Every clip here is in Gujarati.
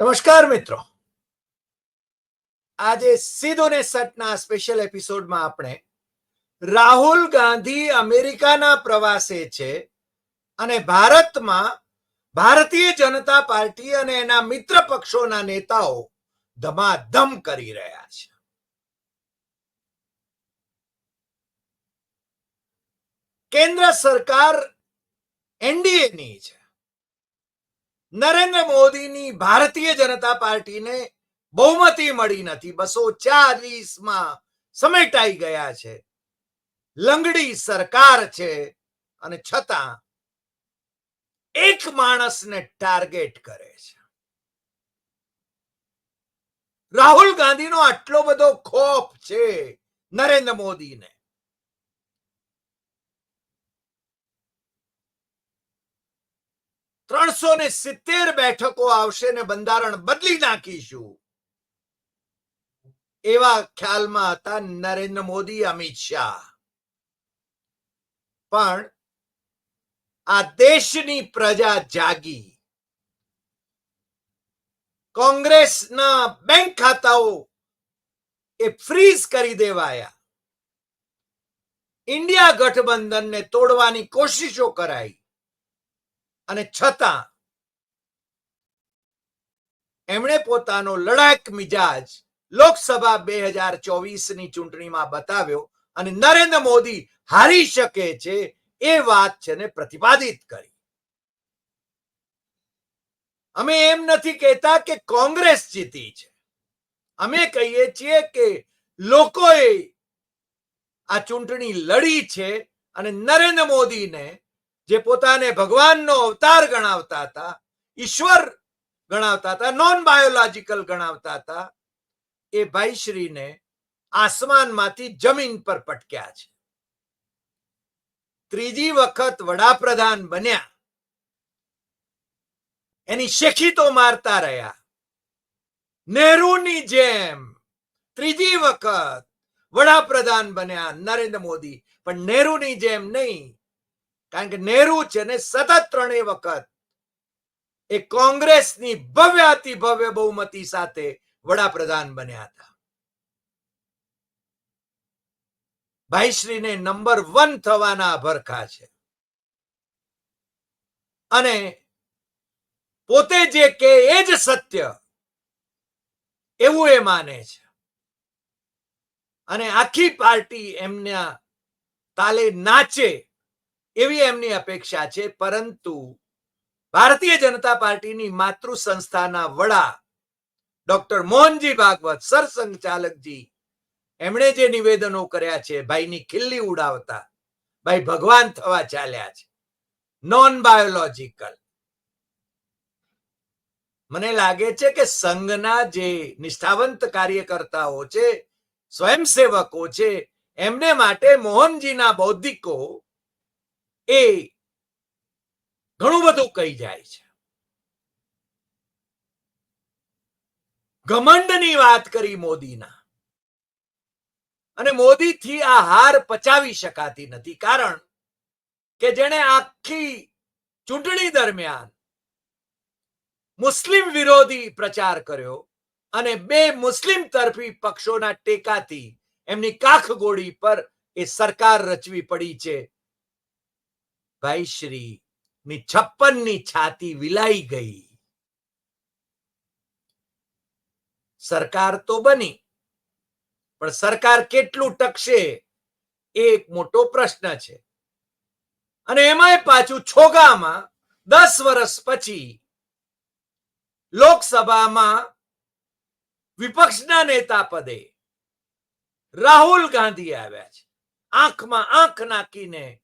નમસ્કાર મિત્રો. આજે સીધો ને સટના સ્પેશિયલ એપિસોડમાં આપણે રાહુલ ગાંધી અમેરિકાના પ્રવાસે છે અને ભારતમાં ભારતીય જનતા પાર્ટી અને એના મિત્ર પક્ષોના નેતાઓ ધમાધમ કરી રહ્યા છે. કેન્દ્ર સરકાર એનડીએની છે. નરેન્દ્ર મોદીની ભારતીય જનતા પાર્ટીને બહુમતી મળી નથી. બસો ચાલીસમાં સમેટાઈ ગયા છે. લંગડી સરકાર છે અને છતાં એક માણસને ટાર્ગેટ કરે છે. રાહુલ ગાંધીનો આટલો બધો ખોફ છે નરેન્દ્ર મોદીને. ત્રણસો ને સિત્તેર બેઠકો આવશે ને બંધારણ બદલી નાખીશું. એવા ખ્યાલમાં હતા નરેન્દ્ર મોદી, અમિત શાહ. પણ આ દેશની પ્રજા જાગી. કોંગ્રેસના બેંક ખાતાઓ એ ફ્રીઝ કરી દેવાયા. ઇન્ડિયા ગઠબંધનને તોડવાની કોશિશો કરાઈ. અને છતાં એમણે પોતાનો લડાક મિજાજ લોકસભા બે હજાર ચોવીસની ચૂંટણીમાં બતાવ્યો અને નરેન્દ્ર મોદી હારી શકે છે એ વાત છે ને પ્રતિપાદિત કરી. અમે એમ નથી કહેતા કે કોંગ્રેસ જીતી છે. અમે કહીએ છીએ કે લોકોએ આ ચૂંટણી લડી છે અને નરેન્દ્ર મોદીને જે પોતાને ભગવાનનો અવતાર ગણાવતા હતા, ઈશ્વર ગણાવતા હતા નોન બાયોલોજીકલ ગણાવતા હતા, એ ભાઈશ્રીને આસમાનમાંથી જમીન પર પટક્યા છે. ત્રીજી વખત વડાપ્રધાન બન્યા. એની શેખીતો મારતા રહ્યા. નહેરુની જેમ ત્રીજી વખત વડાપ્રધાન બન્યા નરેન્દ્ર મોદી. પણ નહેરુની જેમ નહીં કારણ કે નેહરુ છે ને સતત ત્રણેય વખત એ કોંગ્રેસની ભવ્ય અતિ ભવ્ય બહુમતી સાથે વડાપ્રધાન બન્યા હતા. ભાઈશ્રીને નંબર વન થવાના ભરખા છે. અને પોતે જે કે એ જ સત્ય એવું એ માને છે. અને આખી પાર્ટી એમના તાલે નાચે એવી એમની અપેક્ષા છે, પરંતુ ભારતીય જનતા પાર્ટીની માતૃ સંસ્થાના વડા ડોક્ટર મોહનજી ભાગવત સરસંઘચાલકજી એમણે જે નિવેદનો કર્યા છે, ભાઈની ખિલ્લી ઉડાવતા, ભાઈ ભગવાન થવા ચાલ્યા છે. નોન બાયોલોજીકલ મને લાગે છે કે સંઘના જે નિષ્ઠાવંત કાર્યકર્તાઓ છે, સ્વયંસેવકો છે, એમને માટે મોહનજીના બૌદ્ધિકો એ ઘણું બધું કહી જાય છે. ઘમંડની વાત કરી મોદીના. અને મોદીથી આ હાર પચાવી શકાતી નથી. કારણ કે જેણે આખી ચૂંટણી દરમિયાન મુસ્લિમ વિરોધી પ્રચાર કર્યો અને બે મુસ્લિમ તરફી પક્ષોના ટેકાથી એમની કાખ ગોળી પર એ સરકાર રચવી પડી છે. ભાઈ શ્રી ની છપ્પનની છાતી વિલાઈ ગઈ. સરકાર તો બની, પણ સરકાર કેટલું ટકશે એ એક મોટો પ્રશ્ન છે. અને એમાંય પાછું છોગામાં દસ વર્ષ પછી લોકસભામાં વિપક્ષના નેતા પદે રાહુલ ગાંધી આવ્યા છે. આંખમાં આંખ નાખીને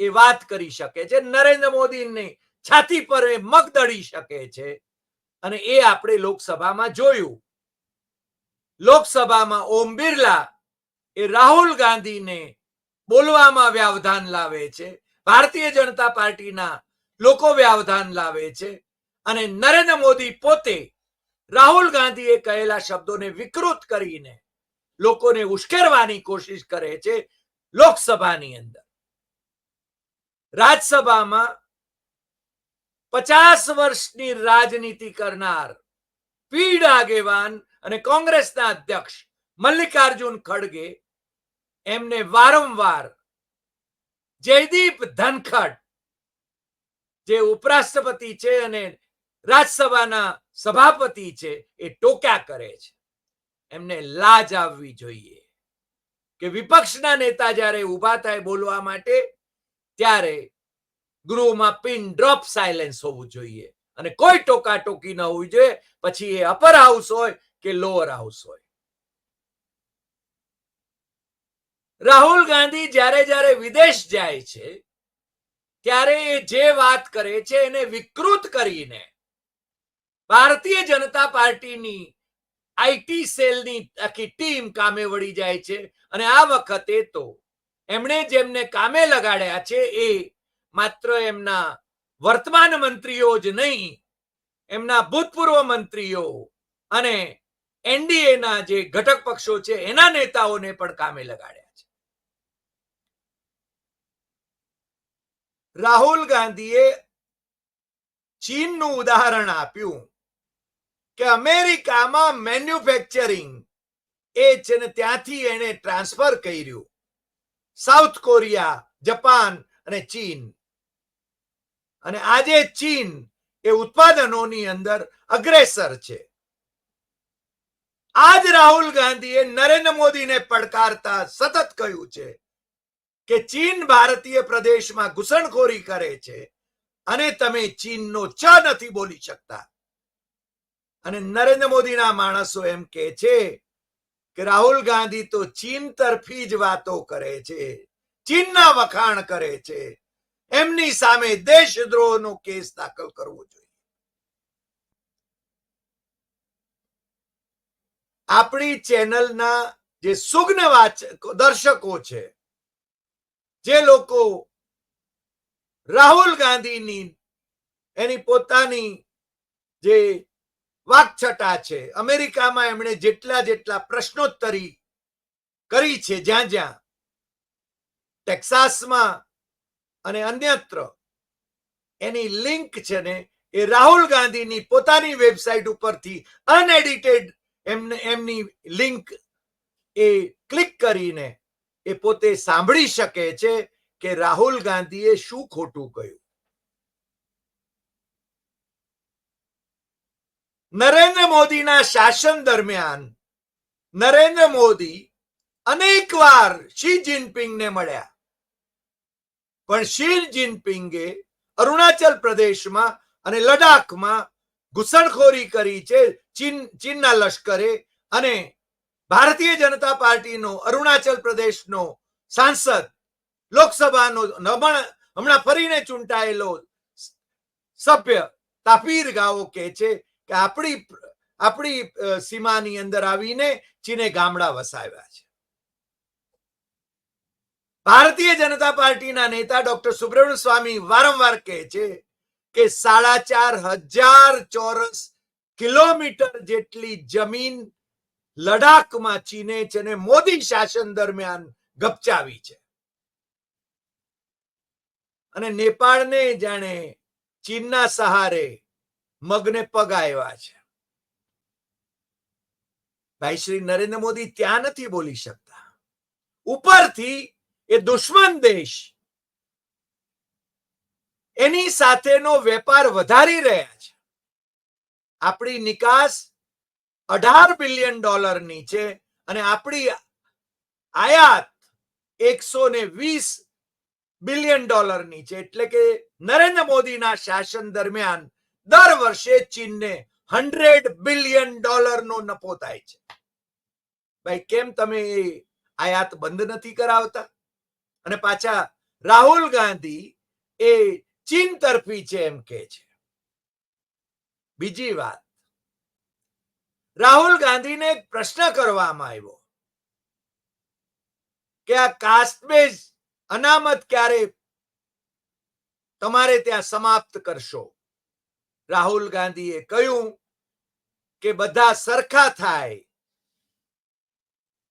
એ વાત કરી શકે છે, નરેન્દ્ર મોદીની છાતી પર એ મગદળી શકે છે. અને એ આપણે લોકસભામાં જોયું. લોકસભામાં ઓમ બિરલા એ રાહુલ ગાંધીને બોલવામાં વ્યવધાન લાવે છે. ભારતીય જનતા પાર્ટીના લોકો વ્યવધાન લાવે છે. અને નરેન્દ્ર મોદી પોતે રાહુલ ગાંધીએ કહેલા શબ્દોને વિકૃત કરીને લોકોને ઉશ્કેરવાની કોશિશ કરે છે લોકસભાની અંદર. રાજ્યસભામાં પચાસ વર્ષની રાજનીતિ કરનાર પીડ આગેવાન અને કોંગ્રેસના અધ્યક્ષ મલ્લિકાર્જુન ખડગે એમને વારંવાર જયદીપ ધનખડ, જે ઉપરાષ્ટ્રપતિ છે અને રાજ્યસભાના સભાપતિ છે, એ ટોક્યા કરે છે. એમને લાજ આવવી જોઈએ કે વિપક્ષના નેતા જ્યારે ઊભા થાય બોલવા માટે ત્યારે ગૃહમાં પિન ડ્રોપ સાયલેન્સ હોવું જોઈએ અને કોઈ ટોકા ટોકી ન હોવી જોઈએ. પછી એ અપર હાઉસ હોય કે લોઅર હાઉસ હોય. રાહુલ ગાંધી જ્યારે જ્યારે વિદેશ જાય છે, ત્યારે એ જે વાત કરે છે એને વિકૃત કરીને ભારતીય જનતા પાર્ટીની આઈટી સેલની આખી ટીમ કામે વળી જાય છે. અને આ વખતે તો એમણે જેમને કામે લગાડ્યા છે એ માત્ર એમના વર્તમાન મંત્રીઓ જ નહીં, એમના ભૂતપૂર્વ મંત્રીઓ અને એનડીએના જે ઘટક પક્ષો છે, એના નેતાઓને પણ કામે લગાડ્યા છે. રાહુલ ગાંધીએ ચીનનું ઉદાહરણ આપ્યું કે અમેરિકામાં મેન્યુફેક્ચરિંગ એ છે ને ત્યાંથી એને ટ્રાન્સફર કર્યું. સાઉથ કોરિયા, જપાન અને ચીન. અને આજે ચીન એ ઉત્પાદનોની અંદર અગ્રેસર છે. આજ રાહુલ ગાંધીએ નરેન્દ્ર મોદીને પડકારતા સતત કહ્યું છે કે ચીન ભારતીય પ્રદેશમાં ઘૂસણખોરી કરે છે અને તમે ચીનનો ચ નથી બોલી શકતા. અને નરેન્દ્ર મોદીના માણસો એમ કે છે કે રાહુલ ગાંધી તો ચીન તરફી જ વાતો કરે છે, ચીનના વખાણ કરે છે. એમની સામે દેશદ્રોહનો કેસ દાખલ કરવો જોઈએ. આપણી ચેનલના જે સુગ્ન વાચકો દર્શકો છે, જે લોકો રાહુલ ગાંધીની, એની પોતાની જે વાકછટા છે. અમેરિકામાં એમણે જેટલા જેટલા પ્રશ્નોત્તરી કરી છે, જ્યાં જ્યાં. ટેક્સાસમાં અને અન્યત્ર. એની લિંક છે ને, એ રાહુલ ગાંધીની પોતાની વેબસાઇટ ઉપરથી અનએડિટેડ એમને, એમની લિંક એ ક્લિક કરીને એ પોતે સાંભળી શકે છે કે રાહુલ ગાંધીએ શું ખોટું કહ્યું. નરેન્દ્ર મોદીના શાસન દરમિયાન નરેન્દ્ર મોદી અનેક વાર શી જિનપિંગને મળ્યા. પણ શી જિનપિંગે અરુણાચલ પ્રદેશમાં અને લડાખમાં ઘૂસણખોરી કરી છે ચીન, ચીનના લશ્કરે અને ભારતીય જનતા પાર્ટીનો, અરુણાચલ પ્રદેશનો સાંસદ, લોકસભાનો હમણાં હમણાં ફરીને ચૂંટાયેલો સભ્ય તાપીર ગાવો કે છે કે આપણી આપણી સીમાની અંદર આવીને ચીને ગામડા વસાવ્યા છે. ભારતીય જનતા પાર્ટીના નેતા ડોક્ટર સુબ્રમણ્ય સ્વામી વારંવાર કહે છે કે સાડા ચાર હજાર ચોરસ કિલોમીટર જેટલી જમીન લડાખમાં ચીને છે અને મોદી શાસન દરમિયાન ગપચાવી છે. અને નેપાળને જાણે ચીનના સહારે મગને પગ આવ્યા છે. ભાઈ, શ્રી નરેન્દ્ર મોદી ત્યાં નથી બોલી શકતા. ઉપરથી એ દુશ્મન દેશ એની સાથેનો વેપાર વધારી રહ્યા છે. આપણી નિકાસ અઢાર બિલિયન ડોલરની છે અને આપણી આયાત એકસો ને વીસ બિલિયન ડોલરની છે. એટલે કે નરેન્દ્ર મોદીના શાસન દરમિયાન દર વર્ષે ચીનને હંડ્રેડ બિલિયન ડોલરનો નફો થાય છે. ભાઈ, કેમ તમે એ આયાત બંધ નથી કરાવતા? અને પાછા રાહુલ ગાંધી એ ચીન તરફી છે એમ કે છે. બીજી વાત. રાહુલ ગાંધીને એક પ્રશ્ન કરવામાં આવ્યો કે આ કાસ્ટબેઝ અનામત ક્યારે તમારે ત્યાં સમાપ્ત કરશો? રાહુલ ગાંધીએ કહ્યું કે બધા સરખા થાય.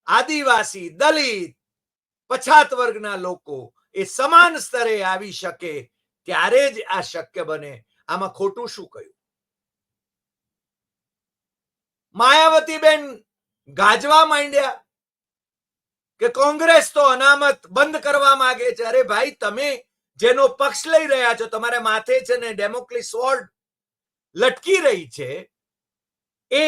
આદિવાસી, દલિત, પછાત વર્ગના લોકો એ સમાન સ્તરે આવી શકે ત્યારે જ આ શક્ય બને. આમાં ખોટું શું કહ્યું? માયાવતીબેન ગાજવા માંડ્યા કે કોંગ્રેસ તો અનામત બંધ કરવા માંગે છે. અરે ભાઈ, તમે જેનો પક્ષ લઈ રહ્યા છો, તમારે માથે છે ને ડેમોક્લિસ સ્વોર્ડ લટકી રહી છે, એ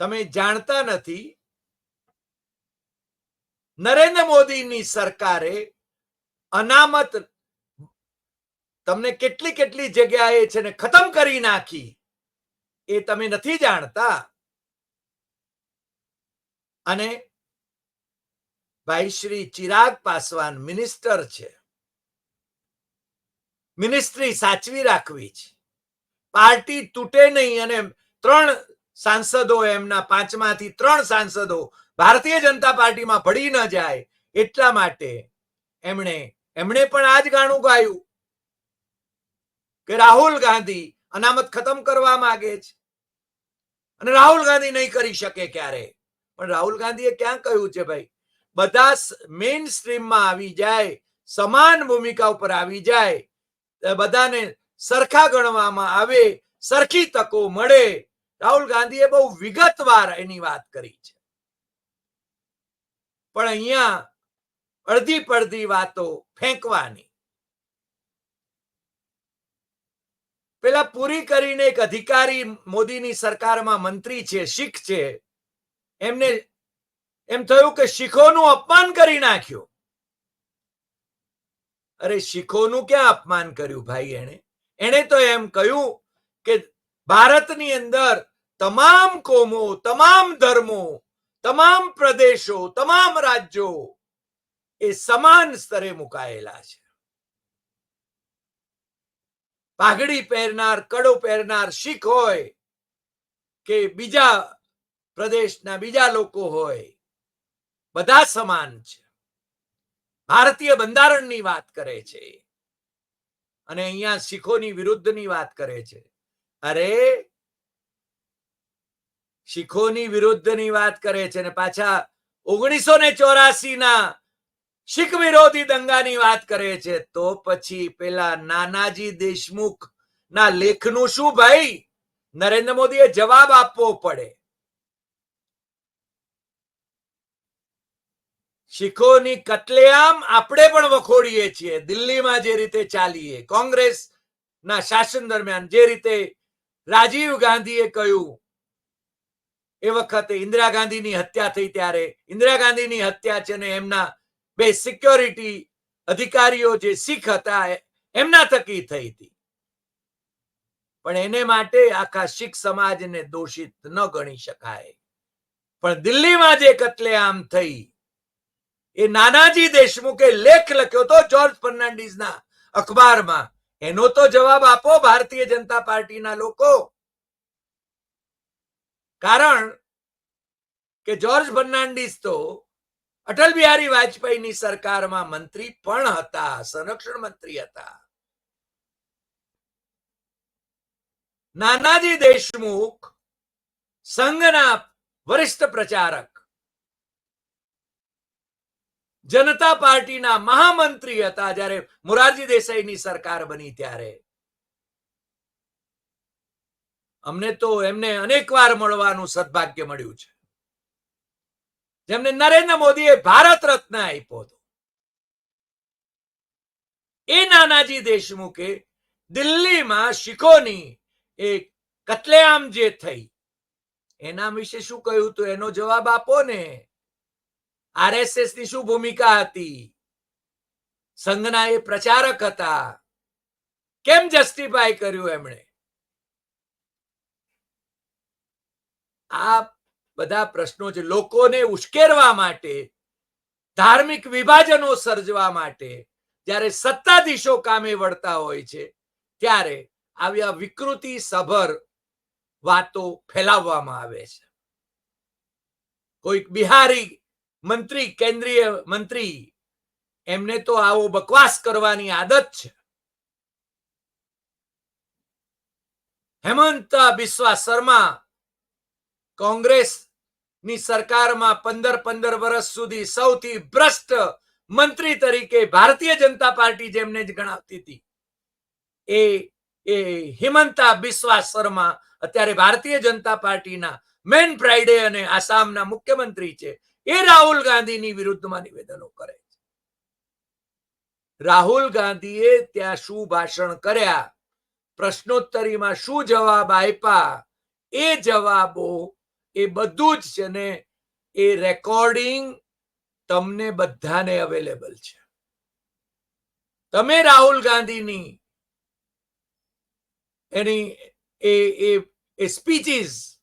તમે જાણતા નથી. નરેન્દ્ર મોદીની સરકારે અનામત તમને કેટલી કેટલી જગ્યાએ છે ને ખતમ કરી નાખી, એ તમે નથી જાણતા. અને ભાઈ શ્રી ચિરાગ પાસવાન મિનિસ્ટર છે. મિનિસ્ટ્રી સાચવી રાખવી છે પાર્ટી તૂટે નહીં અને ત્રણ સાંસદો એમના પાંચમાંથી ત્રણ સાંસદો ભારતીય જનતા પાર્ટીમાં ભળી ન જાય એટલા માટે એમણે એમણે પણ આ જ ગાણું ગાયું કે રાહુલ ગાંધી અનામત ખતમ કરવા માંગે છે. અને રાહુલ ગાંધી નહીં કરી શકે ક્યારે? પણ રાહુલ ગાંધીએ ક્યાં કહ્યું છે ભાઈ? બધા મેઇન સ્ટ્રીમમાં આવી જાય, સમાન ભૂમિકા ઉપર આવી જાય બધાને સરખા ગણવામાં આવે, સરખી તકો મળે. રાહુલ ગાંધીએ બહુ વિગતવાર એની વાત કરી છે. પણ અહીંયા અડધી પડધી વાતો ફેંકવાની. પેલા પૂરી કરીને એક અધિકારી મોદીની સરકારમાં મંત્રી છે, શીખ છે. એમને એમ થયું કે શીખોનું અપમાન કરી નાખ્યું. અરે શીખોનું ક્યાં અપમાન કર્યું ભાઈ એને એણે તો એમ કહ્યું કે ભારતની અંદર તમામ કોમો, તમામ ધર્મો, તમામ પ્રદેશો, તમામ રાજ્યો એ સમાન સ્તરે મુકાયેલા છે. પાઘડી પહેરનાર, કડો પહેરનાર શીખ હોય કે બીજા પ્રદેશના બીજા લોકો હોય, બધા સમાન છે. ભારતીય બંધારણની વાત કરે છે. અને અહીંયા શીખોની વિરુદ્ધની વાત કરે છે. અરે, શીખોની વિરુદ્ધની વાત કરે છે ને પાછા ઓગણીસો ને ચોરાસી ના શીખ વિરોધી દંગાની વાત કરે છે. તો પછી પેલા નાનાજી દેશમુખ ના લેખનું શું ભાઈ? નરેન્દ્ર મોદીએ જવાબ આપવો પડે. શીખોની કતલેઆમ આપણે પણ વખોડીએ છીએ. દિલ્હીમાં જે રીતે ચાલીએ કોંગ્રેસ ના શાસન દરમિયાન જે રીતે રાજીવ ગાંધીએ કહ્યું, એ વખતે ઇન્દિરા ગાંધીની હત્યા થઈ ત્યારે. ઇન્દિરા ગાંધીની હત્યા છે ને એમના બે સિક્યોરિટી અધિકારીઓ જે શીખ હતા એમના થકી થઈ હતી. પણ એને માટે આખા શીખ સમાજને દોષિત ન ગણી શકાય. પણ દિલ્હીમાં જે કતલેઆમ થઈ એ નાનાજી દેશમુખે લેખ લખ્યો તો જોર્જ ફર્નાન્ડિસના અખબારમાં. એનો તો જવાબ આપો ભારતીય જનતા પાર્ટીના લોકો. કારણ કે જ્યોર્જ ફર્નાન્ડિસ તો અટલ બિહારી વાજપેયીની સરકારમાં મંત્રી પણ હતા, સંરક્ષણ મંત્રી હતા. નાનાજી દેશમુખ સંઘના વરિષ્ઠ પ્રચારક જનતા પાર્ટીના મહામંત્રી હતા જ્યારે મોરારજી દેસાઈની સરકાર બની ત્યારે. અમને તો એમને અનેકવાર મળવાનું સદભાગ્ય મળ્યું છે. જેમને નરેન્દ્ર મોદીએ ભારત રત્ન આપ્યો હતો. એ નાનાજી દેશમુખે દિલ્હીમાં શીખોની એક કતલેઆમ જે થઈ, એના વિશે શું કહ્યું તો એનો જવાબ આપો ને. આરએસએસની શું ભૂમિકા હતી? સંઘના એ પ્રચારક હતા. કેમ જસ્ટિફાય કર્યું એમણે? આ બધા પ્રશ્નો છે લોકોને ઉશ્કેરવા માટે, ધાર્મિક વિભાજનો સર્જવા માટે જ્યારે સત્તાધીશો કામે વળતા હોય છે, ત્યારે આવ્યા વિકૃતિ સભર વાતો ફેલાવવામાં આવે છે. કોઈક બિહારી મંત્રી, કેન્દ્રીય મંત્રી, એમને તો આવો બકવાસ કરવાની આદત છે. હેમંત બિસ્વા શર્મા કોંગ્રેસની સરકારમાં પંદર પંદર વર્ષ સુધી સૌથી ભ્રષ્ટ મંત્રી તરીકે ભારતીય જનતા પાર્ટી જેમને જ ગણાવતી હતી. એ એ હિમંતા બિસ્વા શર્મા અત્યારે ભારતીય જનતા પાર્ટીના મેન ફ્રાઈડે અને આસામના મુખ્યમંત્રી છે. એ રાહુલ ગાંધીની વિરુદ્ધમાં નિવેદનો કરે છે. રાહુલ ગાંધીએ ત્યાં શું ભાષણ કર્યા? પ્રશ્નોત્તરીમાં શું જવાબ આપ્યા? એ જવાબો એ બધું જ છે ને એ રેકોર્ડિંગ તમને બધાને અવેલેબલ છે. તમે રાહુલ ગાંધીની એની એ એ સ્પીચીસ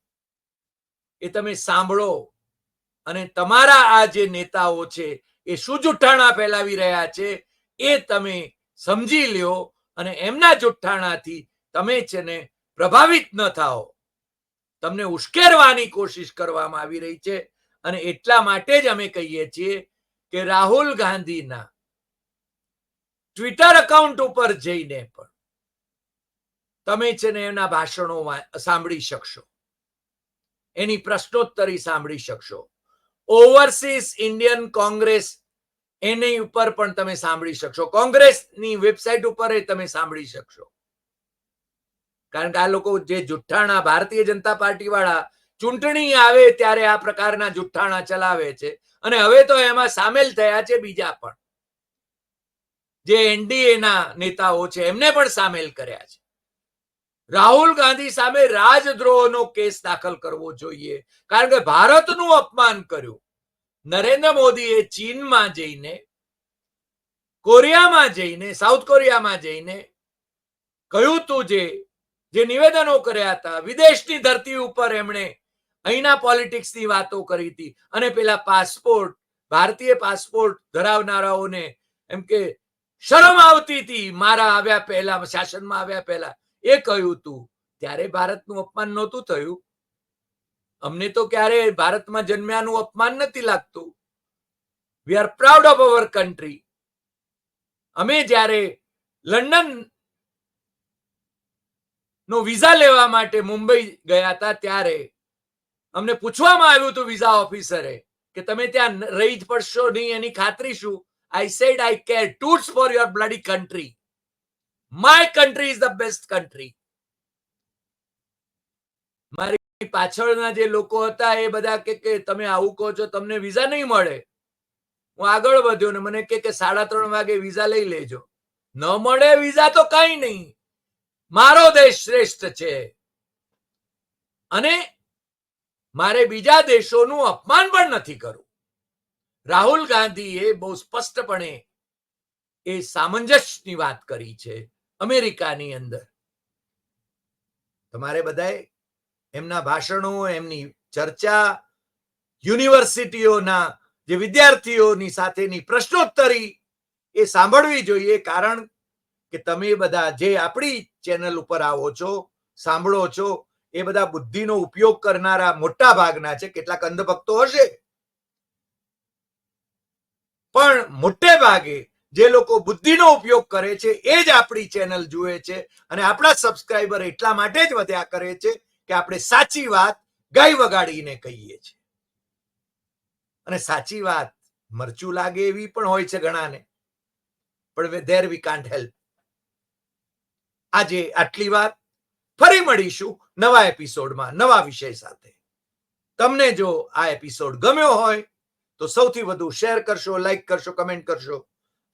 એ તમે સાંભળો. અને તમારા આ જે નેતાઓ છે, એ શું જુઠ્ઠાણા ફેલાવી રહ્યા છે, એ તમે સમજી લ્યો અને એમના જુઠ્ઠાણાથી તમે છે ને પ્રભાવિત ન થાઓ. તમને ઉશ્કેરવાની કોશિશ કરવામાં આવી રહી છે અને એટલા માટે જ અમે કહીએ છીએ કે રાહુલ ગાંધીના ટ્વિટર એકાઉન્ટ ઉપર જઈને પણ તમે છે ને એના ભાષણો સાંભળી શકશો. એની પ્રશ્નોત્તરી સાંભળી શકશો. ઓવરસીઝ ઇન્ડિયન કોંગ્રેસ એની ઉપર પણ તમે સાંભળી શકશો. કોંગ્રેસની વેબસાઇટ ઉપર તમે સાંભળી શકશો. કારણ કે આ લોકો જે જુઠ્ઠાણા ભારતીય જનતા પાર્ટી વાળા ચૂંટણી આવે ત્યારે આ પ્રકારના જુઠ્ઠાણા ચલાવે છે. અને હવે તો એમાં સામેલ થયા છે બીજા પણ. જે એનડીએના નેતાઓ છે એમને પણ સામેલ કર્યા છે. રાહુલ ગાંધી સામે રાજદ્રોહનો કેસ દાખલ કરવો જોઈએ. કારણ કે ભારતનું અપમાન કર્યું. નરેન્દ્ર મોદીએ ચીનમાં જઈને, કોરિયામાં જઈને, સાઉથ કોરિયામાં જઈને કહ્યું તું જે જે નિવેદનો કર્યા હતા, વિદેશની ધરતી ઉપર એમણે અહીંના પોલિટિક્સની વાતો કરી હતી. અને પેલા પાસપોર્ટ, ભારતીય પાસપોર્ટ ધરાવનારાઓને એમ કે શરમ આવતી હતી. મારા આવ્યા પહેલા, શાસનમાં આવ્યા પહેલા. એ કહ્યું હતું ત્યારે ભારતનું અપમાન નહોતું થયું. અમને તો ક્યારે ભારતમાં જન્મ્યાનું અપમાન નથી લાગતું. We are proud of our country અમે જ્યારે લંડન નો વિઝા લેવા માટે મુંબઈ ગયા હતા ત્યારે અમને પૂછવામાં આવ્યું હતું વિઝા ઓફિસરે કે તમે ત્યાં રહી જ પડશો નહીં એની ખાતરી શું? I said I care tours for your bloody country my country is the best country મારી પાછળના જે લોકો હતા એ બધા કે તમે આવું કહો છો, તમને વિઝા નહીં મળે. હું આગળ વધ્યો ને મને કે સાડા ત્રણ વાગે વિઝા લઈ લેજો. ન મળે વિઝા તો કઈ નહીં. મારો દેશ શ્રેષ્ઠ છે. અને મારે બીજા દેશોનું અપમાન પણ નથી કરવું. રાહુલ ગાંધીએ બહુ સ્પષ્ટપણે એ સામંજસ્યની વાત કરી છે. અમેરિકાની અંદર. તમારે બધાએ એમના ભાષણો, એમની ચર્ચા યુનિવર્સિટીઓના જે વિદ્યાર્થીઓની સાથેની પ્રશ્નોત્તરી એ સાંભળવી જોઈએ, કારણ કે તમે બધા જે આપણી ચેનલ ઉપર આવો છો, સાંભળો છો, એ બધા બુદ્ધિનો ઉપયોગ કરનારા મોટા ભાગના છે, કેટલાક અંધભક્તો હશે. પણ મોટે ભાગે જે લોકો બુદ્ધિનો ઉપયોગ કરે છે, એ જ આપણી ચેનલ જુએ છે અને આપણા સબસ્ક્રાઈબર એટલા માટે જ વધ્યા કરે છે કે આપણે સાચી વાત ગાય વગાડીને કહીએ છીએ. અને સાચી વાત મરચું લાગે એવી પણ હોય છે ઘણાને. પણ ધેર વી કાન્ટ હેલ્પ આજે આટલી વાત. ફરી મળીશું નવા એપિસોડમાં, નવા વિષય સાથે. તમને જો આ એપિસોડ ગમ્યો હોય તો સૌથી વધુ શેર કરશો લાઈક કરશો કમેન્ટ કરશો.